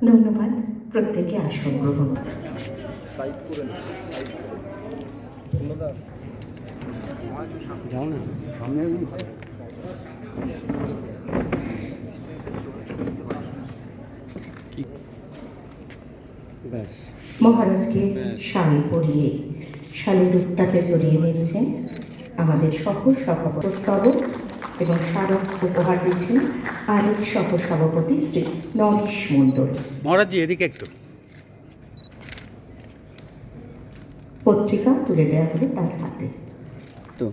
ধন্যবাদ, প্রত্যেকে আসন। গ্রহণ মহারাজকে শাড়ি পরিয়ে শালের উত্তাপে জড়িয়ে নিয়েছেন আমাদের সহ সভাপতি স্তবক এবং স্মারক উপহার দিচ্ছেন আরেক সহ সভাপতি শ্রী নরেশ মণ্ডল। মহারাজজি এদিকে একটু। পত্রিকা তুলে দেওয়া হলো তার হাতে। তো।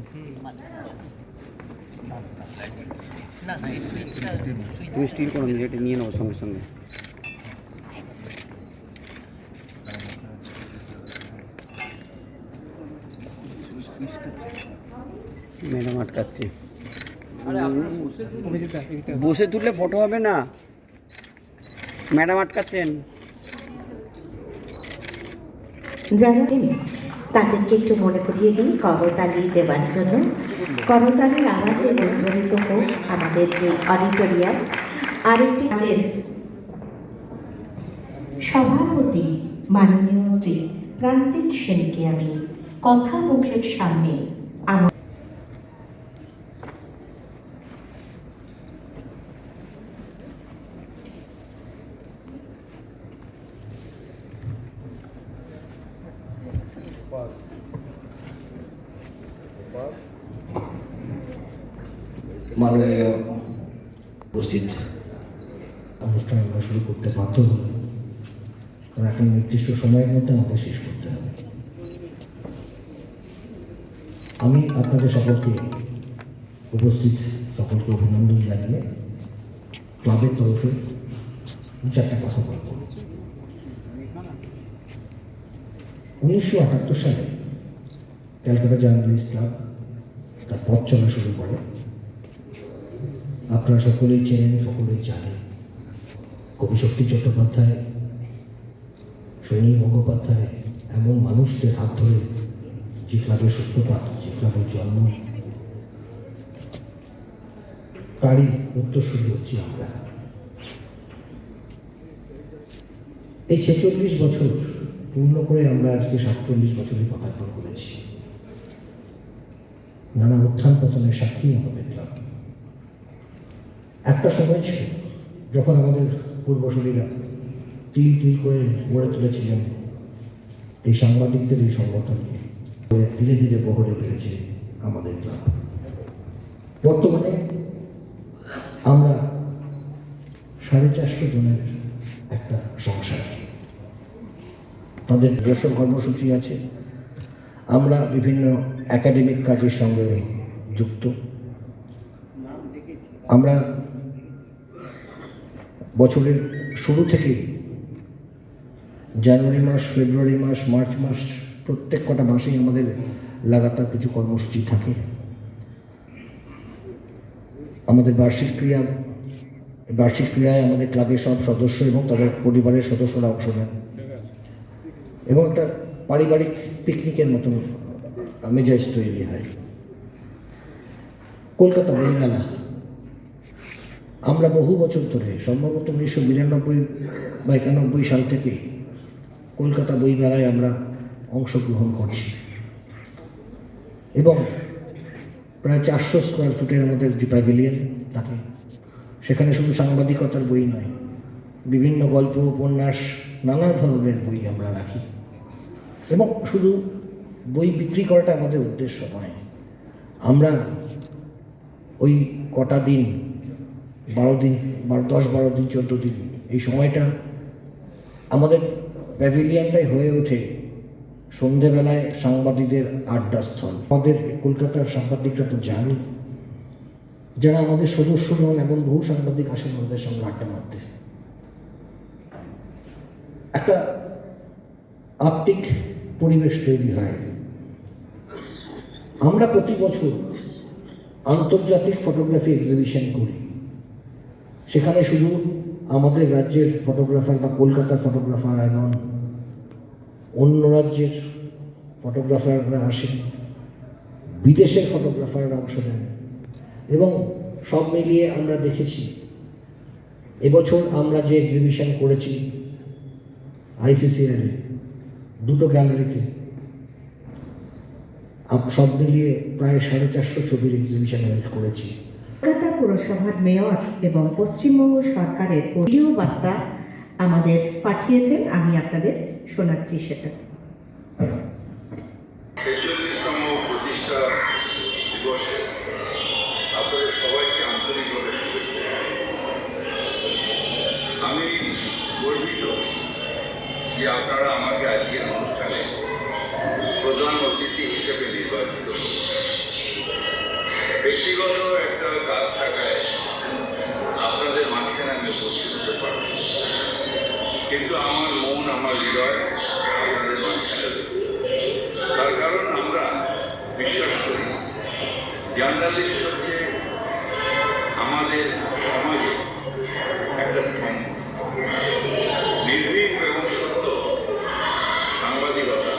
তুমি স্টিল করো এটা নিয়ে নেব সঙ্গে সঙ্গে। ম্যাডাম আটকাচ্ছে। বসে তুললে ফটো হবে না। ম্যাডাম আটকাচ্ছেন। যারা তাদেরকে একটু মনে করিয়ে দিই করতালি দেওয়ার জন্য। করতালির আওয়াজে প্রজ্বলিত হোক আমাদের এই অডিটোরিয়াম। আরেকটি আমাদের সভাপতি মাননীয় শ্রী প্রান্তিক সেনকে আমি কথা মুখের সামনে আমার মাননীয় উপস্থিত অনুষ্ঠান আমরা শুরু করতে বাধ্য হব কারণ একটা নির্দিষ্ট সময়ের মধ্যে শেষ করতে হবে আমি আপনাদের সকলকে উপস্থিত সকলকে অভিনন্দন জানিয়ে ক্লাবের তরফে দু চারটা কথা বলব উনিশশো আটাত্তর সালে ক্যালকাটা জার্নালিস্ট ক্লাব তার পথ চলা শুরু করে। আপনারা সকলেই চেনেন, সকলেই জানেন। কবি শক্তি চট্টোপাধ্যায় সৈনী গঙ্গোপাধ্যায় এমন মানুষদের হাত ধরে যে ক্লাবের সূত্রপাত যে ক্লাবের জন্ম। তারই উত্তরসূরি হচ্ছি আমরা। এই ছেচল্লিশ বছর পূর্ণ করে আমরা আজকে সাতচল্লিশ বছরে পদার্পণ করেছি। নানা উত্থান পতনের সাক্ষী আমাদের ক্লাব একটা সময় ছিল যখন আমাদের পূর্বসূরীরা তিল তিল করে গড়ে তুলেছিলেন এই সাংবাদিকদের এই সংগঠনকে ধীরে ধীরে বহরে বেড়েছে আমাদের ক্লাব বর্তমানে আমরা সাড়ে চারশো জনের একটা সংসার। তাদের নিজস্ব কর্মসূচি আছে। আমরা বিভিন্ন একাডেমিক কাজের সঙ্গে যুক্ত। আমরা বছরের শুরু থেকে জানুয়ারি মাস, ফেব্রুয়ারি মাস, মার্চ মাস প্রত্যেক কটা মাসেই আমাদের লাগাতার কিছু কর্মসূচি থাকে। আমাদের বার্ষিক ক্রিয়া, বার্ষিক ক্রীড়ায় আমাদের ক্লাবের সব সদস্য এবং তাদের পরিবারের সদস্যরা অংশ নেন। এবং একটা পারিবারিক পিকনিকের মতন মেজাজ তৈরি হয়। কলকাতা বইমেলা। আমরা বহু বছর ধরে, সম্ভবত উনিশশো বিরানব্বই বা একানব্বই সাল থেকে কলকাতা বইমেলায় আমরা অংশগ্রহণ করছি। এবং প্রায় চারশো স্কোয়ার ফুটের আমাদের যে থাকে, সেখানে শুধু সাংবাদিকতার বই নয়, বিভিন্ন গল্প, উপন্যাস, নানা ধরনের বই আমরা রাখি। এবং শুধু বই বিক্রি করাটা আমাদের উদ্দেশ্য নয়। আমরা ওই কটা দিন, বারো দিন, বারো, দশ, বারো দিন, চোদ্দ দিন, এই সময়টা আমাদের প্যাভিলিয়নটাই হয়ে ওঠে সন্ধেবেলায় সাংবাদিকদের আড্ডাস্থল আমাদের কলকাতার সাংবাদিকরা তো জানি যারা আমাদের সদস্য নন এমন বহু সাংবাদিক আসেন আমাদের সঙ্গে আড্ডা মারতে। একটা আত্মিক পরিবেশ তৈরি হয়। আমরা প্রতি বছর আন্তর্জাতিক ফটোগ্রাফি এক্সিবিশন করি। সেখানে শুধু আমাদের রাজ্যের ফটোগ্রাফার বা কলকাতার ফটোগ্রাফার এবং অন্য রাজ্যের ফটোগ্রাফাররা আসেন, বিদেশের ফটোগ্রাফাররা অংশ নেন এবং সব মিলিয়ে আমরা দেখেছি, এবছর আমরা যে এক্সিবিশন করেছি আইসিসিআর দুটো গ্যালারিতে সব মিলিয়ে প্রায় সাড়ে চারশো ছবির এক্সিবিশন করেছি। কলকাতা পুরসভার মেয়র এবং পশ্চিমবঙ্গ সরকারের অডিও বার্তা আমাদের পাঠিয়েছেন আমি আপনাদের শোনাচ্ছি সেটা। আমি গর্বিত যে আপনারা পারছি না। কিন্তু আমার মন, আমার হৃদয়, তার কারণ আমরা বিশ্বাস করি। জার্নালিস্ট হচ্ছে আমাদের সমাজে একটা স্তম্ভ নির্ভীক এবং সত্য সাংবাদিকতা,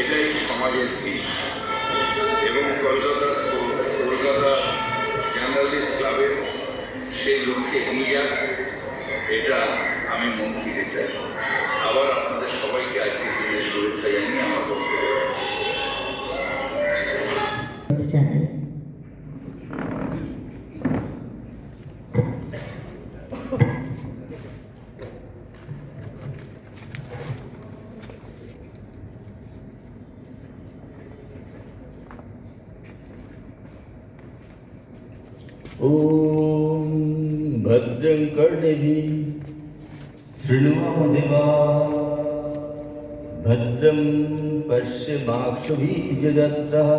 এটাই সমাজের ভিত এবং কলকাতা কলকাতা জার্নালিস্ট ক্লাবের সেই লক্ষ্যে এগিয়ে যাক এটা আমি মন भद्रं कर्णिभिः शृण्वामदेवा भद्रं पश्यमाक्षभिजत्रः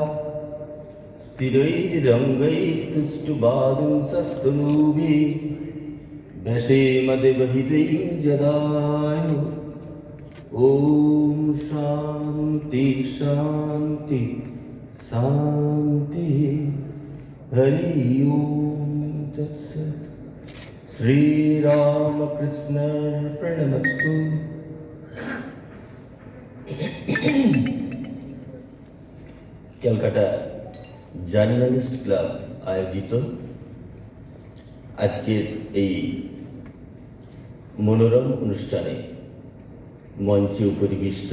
स्थिरैरङ्गैस्तुष्टुबाधुंसस्तनूभिः व्यसेमदेवहितैः जदाय। ॐ शान्ति शान्ति, शान्तिः। हरि ओम तत्सत्। श्रीरामकृष्ण प्रणमस्तु ক্যালকাটা জার্নালিস্ট ক্লাব আয়োজিত আজকের এই মনোরম অনুষ্ঠানে মঞ্চে উপরিবিষ্ট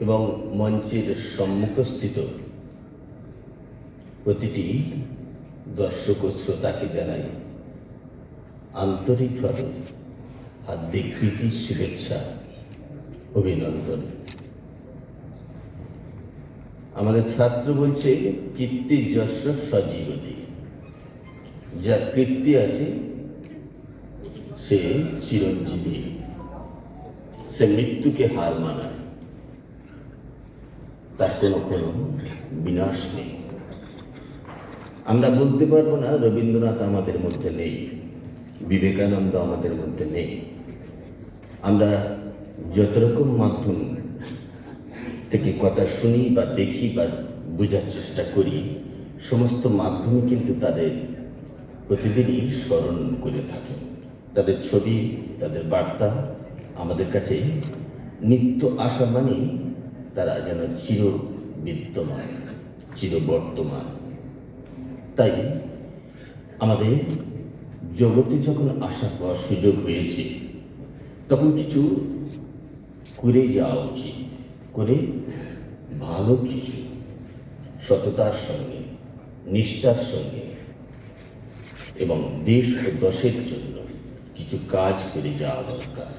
এবং মঞ্চের সম্মুখস্থিত প্রতিটি দর্শক ও শ্রোতাকে জানাই আন্তরিকভাবে হার্দিক প্রীতি শুভেচ্ছা, অভিনন্দন। আমাদের শাস্ত্র বলছে, কীর্তি যশ সজীবতী। যার কীর্তি আছে, সে চিরঞ্জীবী। সে মৃত্যুকে হার মানায়। তার কোনো কোনো বিনাশ নেই। আমরা বলতে পারব না, রবীন্দ্রনাথ আমাদের মধ্যে নেই। বিবেকানন্দ আমাদের মধ্যে নেই। আমরা যত রকম মাধ্যম থেকে কথা শুনি বা দেখি বা বোঝার চেষ্টা করি, সমস্ত মাধ্যমে কিন্তু তাদের প্রতিদিনই স্মরণ করে থাকে। তাদের ছবি, তাদের বার্তা আমাদের কাছে নিত্য আসা মানে তারা যেন চির বিদ্যমান, চির বর্তমান। তাই আমাদের জগতে যখন আসা পাওয়ার সুযোগ হয়েছে, তখন কিছু করে যাওয়া উচিত, করে ভালো কিছু, সততার সঙ্গে, নিষ্ঠার সঙ্গে এবং দেশ ও দশের জন্য কিছু কাজ করে যাওয়া দরকার।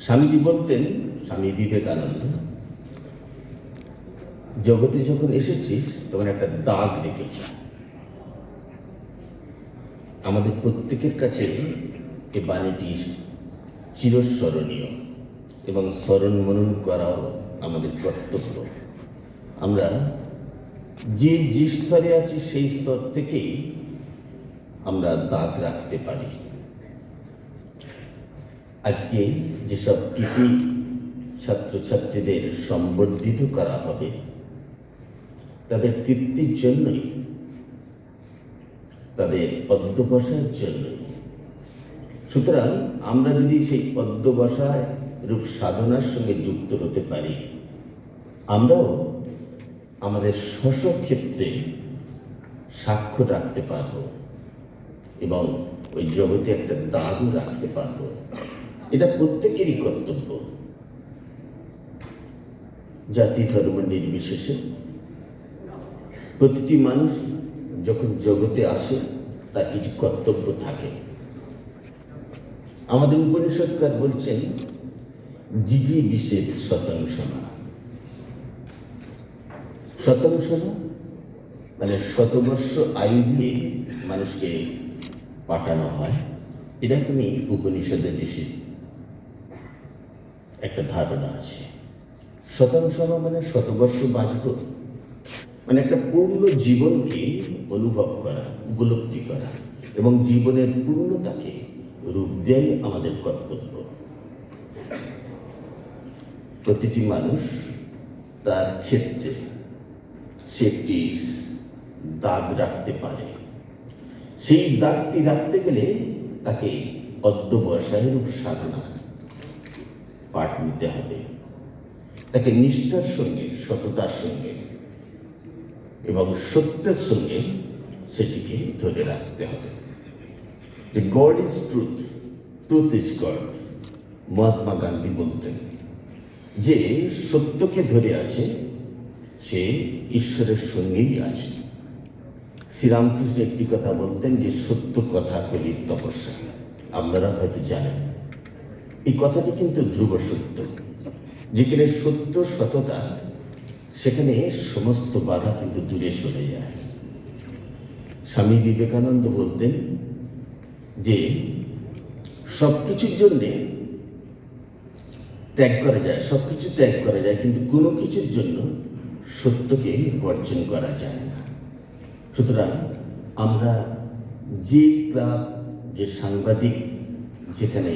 স্বামীজি বলতেন, স্বামী বিবেকানন্দ, জগতে যখন এসেছিস, তখন একটা দাগ রেখেছি আমাদের প্রত্যেকের কাছে এই বাণীটি চিরস্মরণীয় এবং স্মরণ মনন করাও আমাদের কর্তব্য। আমরা যে যে স্তরে আছি সেই স্তর থেকেই আমরা দাগ রাখতে পারি। আজকে যেসব কৃতি ছাত্রছাত্রীদের সম্বর্ধিত করা হবে, তাদের কৃতির জন্যই তাদের অধ্যবসায়ের জন্য। সুতরাং আমরা যদি সেই অধ্যবসায় রূপ সাধনার সঙ্গে যুক্ত হতে পারি, আমরাও আমাদের ক্ষেত্রে সাক্ষ্য রাখতে পারব এবং ওই জগতে একটা দাগও রাখতে পারব। এটা প্রত্যেকেরই কর্তব্য। জাতি ধর্ম নির্বিশেষে প্রতিটি মানুষ যখন জগতে আসে, তার কিছু কর্তব্য থাকে। আমাদের উপনিষৎকার বলছেন, জিজি বিশেষ শতাংশ না শতাংশ না মানে শতবর্ষ আয়ু দিয়ে মানুষকে পাঠানো হয়। এরকমই উপনিষদের দেশে একটা ধারণা আছে। শতাংশনা মানে শতবর্ষ বাঁচব। মানে একটা পূর্ণ জীবনকে অনুভব করা, উপলব্ধি করা এবং জীবনের পূর্ণতাকে রূপ দেয় আমাদের কর্তব্য। প্রতিটি মানুষ তার ক্ষেত্রে সে একটি দাগ রাখতে পারে। সেই দাগটি রাখতে গেলে তাকে অধ্যবসায়ের সাধনা পাঠ নিতে হবে। তাকে নিষ্ঠার সঙ্গে, সততার সঙ্গে এবং সত্যের সঙ্গে সেটিকে ধরে রাখতে হবে। যে God is truth truth is God Mahatma Gandhi বলতেন, যে সত্যকে ধরে আছে, সে ঈশ্বরের সঙ্গেই আছে। শ্রীরামকৃষ্ণ একটি কথা বলতেন যে, সত্য কথা কলির তপস্যা। আপনারা হয়তো জানেন, এই কথাটি কিন্তু ধ্রুব সত্য, যেখানে সত্য সততা সেখানে সমস্ত বাধা কিন্তু দূরে সরে যায়। স্বামী বিবেকানন্দ বলতেন যে সব কিছুর জন্যে ত্যাগ করা যায় সব কিছু ত্যাগ করা যায়, কিন্তু কোনো কিছুর জন্য সত্যকে বর্জন করা যায় না। সুতরাং আমরা যে ক্লাব, যে সাংবাদিক যেখানে,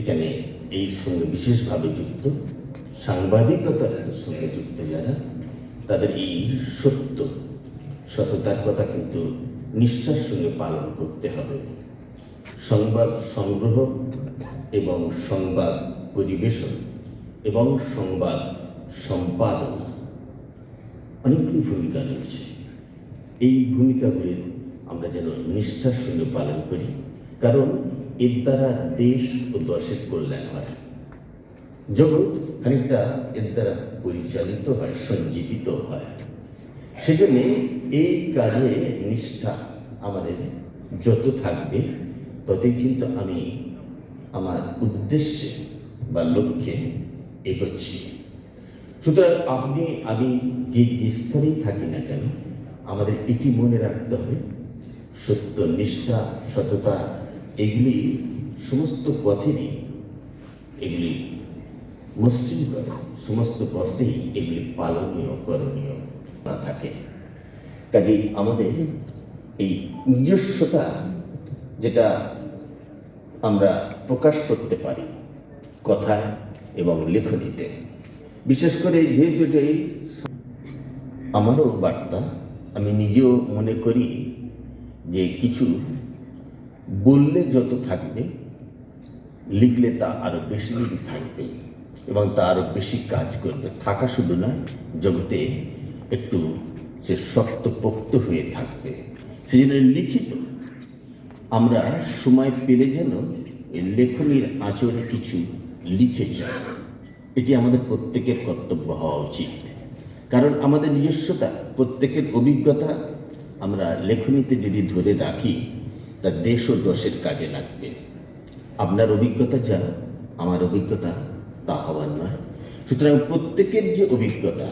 এখানে এই সঙ্গে বিশেষভাবে যুক্ত সাংবাদিকতার সঙ্গে যুক্ত যারা, তাদের এই সত্য, সততার কথা কিন্তু নিষ্ঠার সঙ্গে পালন করতে হবে। সংবাদ সংগ্রহ এবং সংবাদ পরিবেশন এবং সংবাদ সম্পাদনা অনেকগুলি ভূমিকা রয়েছে। এই ভূমিকাগুলি আমরা যেন নিষ্ঠার সঙ্গে পালন করি, কারণ এর দ্বারা দেশ ও দশের কল্যাণ হয়। জগৎ খানিকটা এর দ্বারা পরিচালিত হয়, সঞ্জীবিত হয়। সেজন্য এই কাজে নিষ্ঠা আমাদের যত থাকবে, ততই কিন্তু আমি আমার উদ্দেশ্যে বা লক্ষ্যে এগোচ্ছি। সুতরাং আপনি আমি যে যে স্তরেই থাকি না কেন, আমাদের এটি মনে রাখতে হবে, সত্য, নিষ্ঠা, সততা, এগুলি সমস্ত পথেরই এগুলি করে সমস্ত পথেই এগুলি পালনীয়, করণীয় না থাকে। কাজেই আমাদের এই নিজস্বতা যেটা আমরা প্রকাশ করতে পারি কথায় এবং লেখনীতে। বিশেষ করে যেহেতু এটাই আমারও বার্তা, আমি নিজেও মনে করি যে কিছু বললে যত থাকবে, লিখলে তা আরও বেশি দিন থাকবে। এবং তা বেশি কাজ করবে। থাকা শুধু না, জগতে একটু সে শক্তপোক্ত হয়ে থাকবে। সেই জন্য লিখিত, আমরা সময় পেলে যেন লেখনীর আচরে কিছু লিখে যাই। এটি আমাদের প্রত্যেকের কর্তব্য হওয়া উচিত। কারণ আমাদের নিজস্বতা, প্রত্যেকের অভিজ্ঞতা আমরা লেখনীতে যদি ধরে রাখি, তা দেশ ও দশের কাজে লাগবে। আপনার অভিজ্ঞতা যা আমার অভিজ্ঞতা তা হওয়ার নয়। সুতরাং প্রত্যেকের যে অভিজ্ঞতা,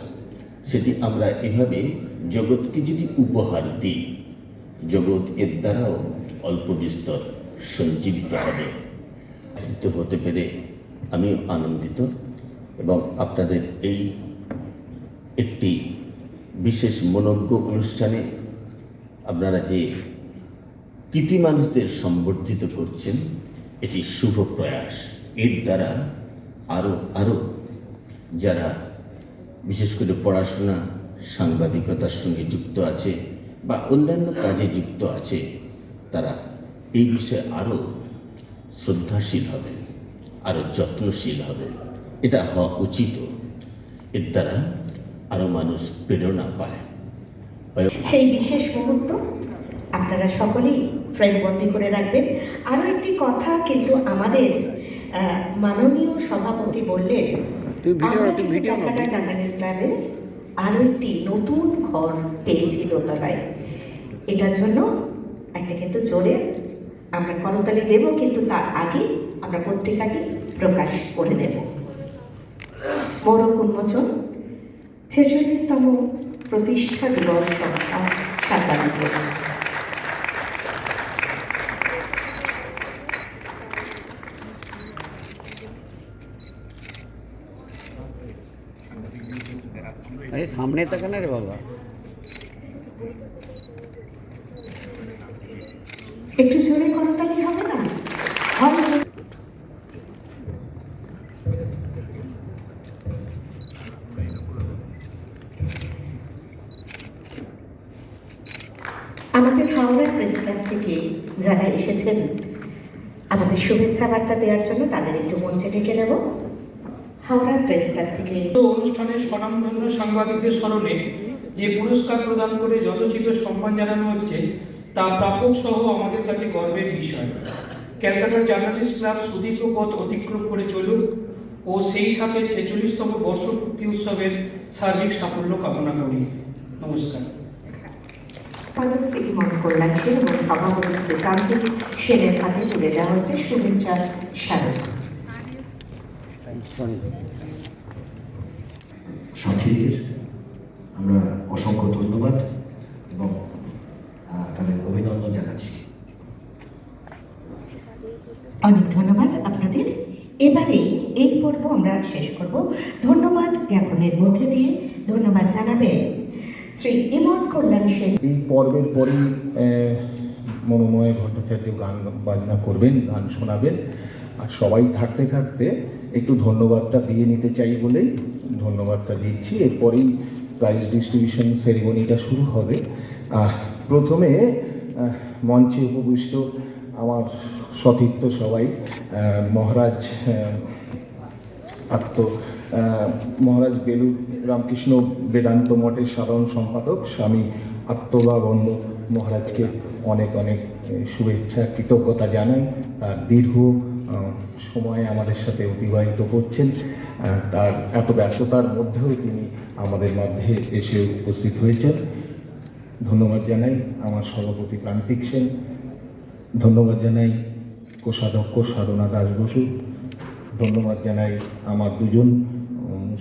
সেটি আমরা এভাবে জগৎকে যদি উপহার দিই, জগৎ এর দ্বারাও অল্প বিস্তর সঞ্জীবিত হবে। হতে পেরে আমিও আনন্দিত এবং আপনাদের এই একটি বিশেষ মনজ্ঞ অনুষ্ঠানে আপনারা যে কৃতি মানুষদের সম্বর্ধিত করছেন, এটি শুভ প্রয়াস। এর দ্বারা আরও আরও যারা বিশেষ করে পড়াশোনা, সাংবাদিকতার সঙ্গে যুক্ত আছে বা অন্যান্য কাজে যুক্ত আছে, তারা এই বিষয়ে আরও শ্রদ্ধাশীল হবে আরও যত্নশীল হবে। এটা হওয়া উচিত। এর দ্বারা আরও মানুষ প্রেরণা পায়। সেই বিশেষ মুহূর্ত আপনারা সকলেই ফ্রেমবন্দি করে রাখবেন। আরও একটি কথা কিন্তু আমাদের মাননীয় সভাপতি বললেন আমরা। জার্নালিস্ট ক্লাবের আরও একটি নতুন ঘর পেয়েছি দোতলায় এটার জন্য একটা কিন্তু জোরে আমরা করতালি দেব কিন্তু তার আগে আমরা পত্রিকাটি প্রকাশ করে নেব। মোরক উন্মোচন ছেচল্লিশতম প্রতিষ্ঠা দিবস সংখ্যা সাতানব্বই আরে সামনে থাকে না রে বাবা। একটু জোরে করতালি হবে না। আমাদের হাওড়া প্রেস থেকে যারা এসেছেন, আমাদের শুভেচ্ছা বার্তা দেওয়ার জন্য তাদের একটু মঞ্চে ডেকে নেব হাওড়া প্রেস ক্লাব থেকে। অনুষ্ঠানে স্বনামধন্য সাংবাদিকদের স্মরণে যে পুরস্কার প্রদান করে যথোচিত সম্মান জানানো হচ্ছে তা প্রাপক সহ আমাদের কাছে গর্বের বিষয়। ক্যালকাটার জার্নালিস্ট ক্লাব সুদীর্ঘ পথ অতিক্রম করে চলুক ও সেই সাথে ছেচল্লিশতম বর্ষপূর্তি উৎসবের সার্বিক সাফল্য কামনা করি। নমস্কার। সম্পাদক শ্রী মন কল্যাণ এবং সভাপতি শ্রী কান্তি সেনের হাতে তুলে দেওয়া হচ্ছে শুভেচ্ছা স্মারক। সাথীদের আমরা অসংখ্য ধন্যবাদ এবং তাদের অভিনন্দন জানাচ্ছি। অনেক ধন্যবাদ আপনাদের। এবারে এই পর্ব আমরা শেষ করব। ধন্যবাদ জ্ঞাপনের মধ্যে দিয়ে ধন্যবাদ জানাবেন শ্রী ইমন কল্যাণ সেন। এই পর্বের পরেই আহ, মনোময় ভট্টাচার্য গান বাজনা করবেন গান শোনাবেন। আর সবাই থাকতে থাকতে একটু ধন্যবাদটা দিয়ে নিতে চাই বলেই ধন্যবাদটা দিচ্ছি। এরপরেই প্রাইজ ডিস্ট্রিবিউশন সেরিমনিটা শুরু হবে। প্রথমে মঞ্চে উপবিষ্ট আমার সতীর্থ সবাই মহারাজ আত্ম মহারাজ বেলুর রামকৃষ্ণ বেদান্ত মঠের সাধারণ সম্পাদক স্বামী আত্মবাবন্য মহারাজকে অনেক অনেক শুভেচ্ছা, কৃতজ্ঞতা জানাই। তার দীর্ঘ সময় আমাদের সাথে অতিবাহিত করছেন। তার এত ব্যস্ততার মধ্যেও তিনি আমাদের মধ্যে এসে উপস্থিত হয়েছেন। ধন্যবাদ জানাই আমার সভাপতি প্রান্তিক সেন। ধন্যবাদ জানাই কোষাধ্যক্ষ সাধনা দাস বসু। ধন্যবাদ জানাই আমার দুজন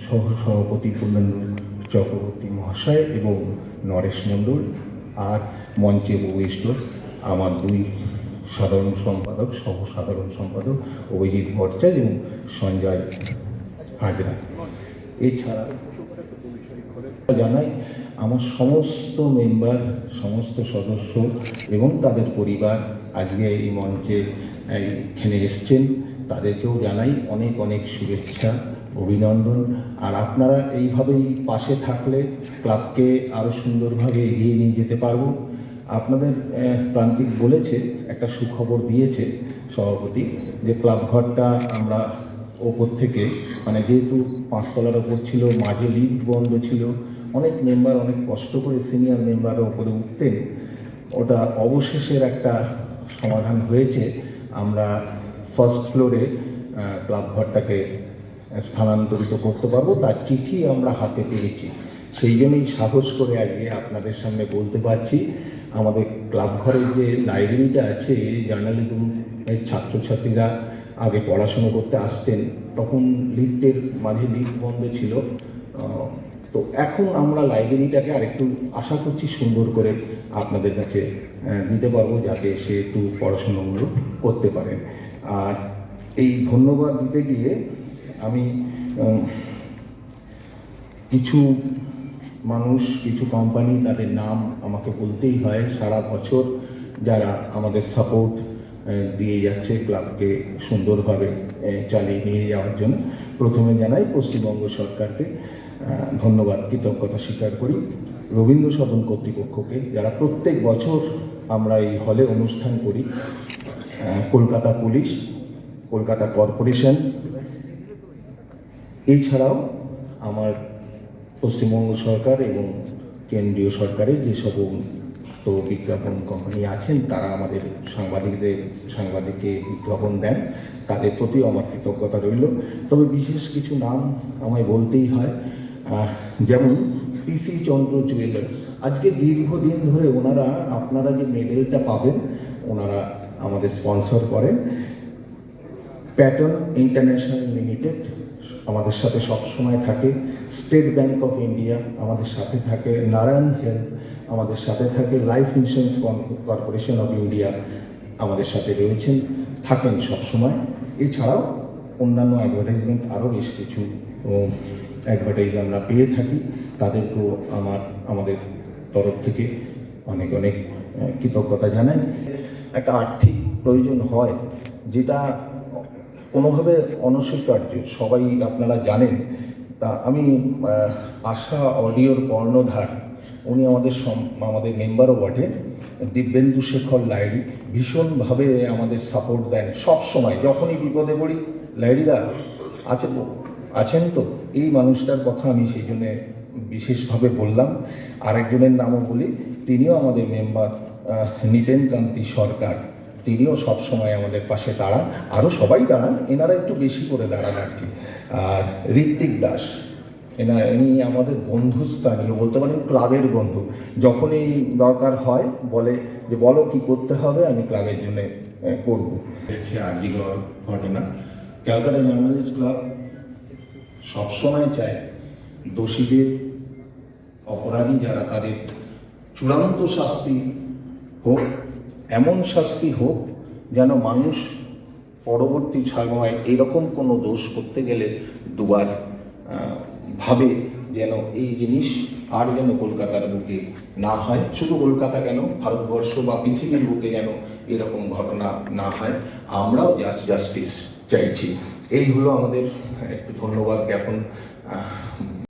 সহ সভাপতি কল্যাণু চক্রবর্তী মহাশয় এবং নরেশ মণ্ডল আর মঞ্চে উপবিষ্ট আমার দুই সাধারণ সম্পাদক সহ সাধারণ সম্পাদক অভিজিৎ ভট্টাচার্য এবং সঞ্জয় হাজরা। এছাড়া জানাই, আমার সমস্ত মেম্বার, সমস্ত সদস্য এবং তাদের পরিবার আজকে এই মঞ্চে এইখানে এসছেন। তাদেরকেও জানাই অনেক অনেক শুভেচ্ছা, অভিনন্দন। আর আপনারা এইভাবেই পাশে থাকলে ক্লাবকে আরও সুন্দরভাবে এগিয়ে নিয়ে যেতে পারব। আপনাদের প্রান্তিক বলেছে, একটা সুখবর দিয়েছে সভাপতি যে ক্লাব ঘরটা আমরা ওপর থেকে মানে যেহেতু পাঁচতলার ওপর ছিল, মাঝে লিফট বন্ধ ছিল, অনেক মেম্বার অনেক কষ্ট করে সিনিয়র মেম্বারের ওপরে উঠতেন, ওটা অবশেষের একটা সমাধান হয়েছে। আমরা ফার্স্ট ফ্লোরে ক্লাব ঘরটাকে স্থানান্তরিত করতে পারব, তার চিঠি আমরা হাতে পেয়েছি। সেই জন্যই সাহস করে আজকে আপনাদের সামনে বলতে পারছি আমাদের ক্লাব ঘরের যে লাইব্রেরিটা আছে, জার্নালিজম ছাত্রছাত্রীরা আগে পড়াশুনো করতে আসতেন, তখন লিফটের মাঝে লিফট বন্ধ ছিল। তো এখন আমরা লাইব্রেরিটাকে আরেকটু আশা করছি সুন্দর করে আপনাদের কাছে দিতে পারব, যাতে সে একটু পড়াশুনোগুলো করতে পারেন আর এই ধন্যবাদ দিতে গিয়ে আমি কিছু মানুষ, কিছু কোম্পানি তাদের নাম আমাকে বলতেই হয় সারা বছর, যারা আমাদের সাপোর্ট দিয়ে যাচ্ছে ক্লাবকে সুন্দরভাবে চালিয়ে নিয়ে যাওয়ার জন্য। প্রথমে জানাই পশ্চিমবঙ্গ সরকারকে ধন্যবাদ, কৃতজ্ঞতা স্বীকার করি। রবীন্দ্র সদন কর্তৃপক্ষকে, যারা প্রত্যেক বছর আমরা এই হলে অনুষ্ঠান করি কলকাতা পুলিশ, কলকাতা কর্পোরেশন। এছাড়াও আমার পশ্চিমবঙ্গ সরকার এবং কেন্দ্রীয় সরকারের যে যেসব বিজ্ঞাপন কোম্পানি আছেন, তারা আমাদের সাংবাদিকদের, সাংবাদিককে বিজ্ঞাপন দেন। তাদের প্রতি আমার কৃতজ্ঞতা রইল। তবে বিশেষ কিছু নাম আমায় বলতেই হয়। যেমন পিসি চন্দ্র জুয়েলার্স আজকে দীর্ঘদিন ধরে ওনারা, আপনারা যে মেডেলটা পাবেন, ওনারা আমাদের স্পন্সর করেন। প্যাটার্ন ইন্টারন্যাশনাল লিমিটেড আমাদের সাথে সবসময় থাকে। স্টেট ব্যাংক অফ ইন্ডিয়া আমাদের সাথে থাকে নারায়ণ হেলথ আমাদের সাথে থাকে life insurance corporation of India আমাদের সাথে রয়েছেন, থাকেন সবসময়। এছাড়াও অন্যান্য অ্যাডভার্টাইজমেন্ট আরও বেশ কিছু অ্যাডভার্টাইজ আমরা পেয়ে থাকি। তাদেরকেও আমার, আমাদের তরফ থেকে অনেক অনেক কৃতজ্ঞতা জানাই। একটা আর্থিক প্রয়োজন হয়, যেটা কোনোভাবে অনস্বীকার্য, সবাই আপনারা জানেন। তা আমি আশা অডিওর কর্ণধার, উনি আমাদের আমাদের মেম্বারও বটে, দিব্যেন্দু শেখর লাইড়ি ভীষণভাবে আমাদের সাপোর্ট দেন সব সময় যখনই বিপদে পড়ি লাইড়িদা আছে, আছেন তো? এই মানুষটার কথা আমি সেই জন্যে বিশেষভাবে বললাম। আরেকজনের নামও বলি, তিনিও আমাদের মেম্বার নিপেন কান্তি সরকার। তিনিও সবসময় আমাদের পাশে দাঁড়ান। আরও সবাই দাঁড়ান, এনারা একটু বেশি করে দাঁড়ান আর কি। আর ঋত্বিক দাস, এনা, ইনি আমাদের বন্ধুস্থানীয় বলতে পারেন ক্লাবের বন্ধু। যখনই দরকার হয় বলে যে, বলো কি করতে হবে, আমি ক্লাবের জন্য করব। হচ্ছে আরজিগড় ঘটনা। ক্যালকাটা জার্নালিস্ট ক্লাব সবসময় চায় দোষীদের, অপরাধী যারা তাদের চূড়ান্ত শাস্তি হোক এমন শাস্তি হোক যেন মানুষ পরবর্তী সময় এরকম কোনো দোষ করতে গেলে দুবার ভাবে যেন এই জিনিস আর যেন কলকাতার বুকে না হয়। শুধু কলকাতা কেন? ভারতবর্ষ বা পৃথিবীর বুকে যেন এরকম ঘটনা না হয়। আমরাও জাস্টিস চাইছি। এই হলো আমাদের, একটু ধন্যবাদ জ্ঞাপন